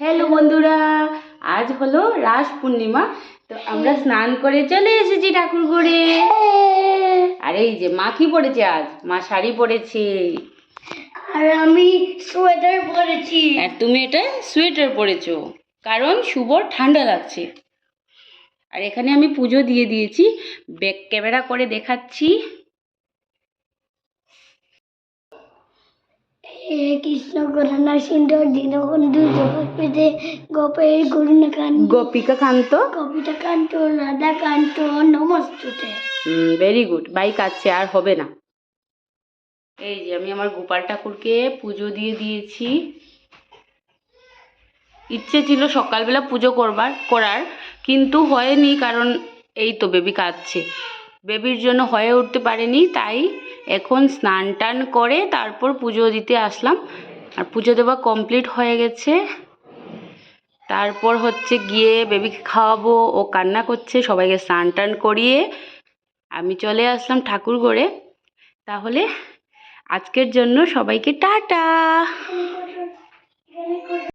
Hello বন্ধুরা আজ হলো রাস পূর্ণিমা তো আমরা স্নান করে চলে এসেছি ঠাকুর ঘরে। আর এই যে মা কি পরেছে আজ? মা শাড়ি পরেছে। আর আমি সোয়েটার পরেছি। আর তুমি এটা সোয়েটার পরেছো কারণ শুভর ঠান্ডা লাগছে। আর এখানে আমি পুজো দিয়ে দিয়েছি ব্যাক ক্যামেরা করে দেখাচ্ছি। হে কৃষ্ণ করুণা সুন্দর দীনবন্ধু জগৎপতি গোপের করুণা কান্ত গোপিকা কান্ত। কবিতা কান্ত রাধা কান্ত নমস্তুতে। ভেরি গুড বাইক আছে আর হবে না। এই যে আমি আমার গোপাল ঠাকুরকে পুজো দিয়ে দিয়েছি। ইচ্ছে ছিল সকালবেলা পুজো করবার করার কিন্তু হয়নি কারণ এই তো বেবি কাঁদছে। বেবির জন্য হয়ে উঠতে পারেনি তাই এখন স্নান টান করে তারপর পুজো দিতে আসলাম। আর পুজো দেওয়া কমপ্লিট হয়ে গেছে। তারপর হচ্ছে গিয়ে বেবিকে খাওয়াবো, ও কান্না করছে, সবাইকে স্নান টান করিয়ে আমি চলে আসলাম ঠাকুর ঘরে তাহলে আজকের জন্য সবাইকে টাটা।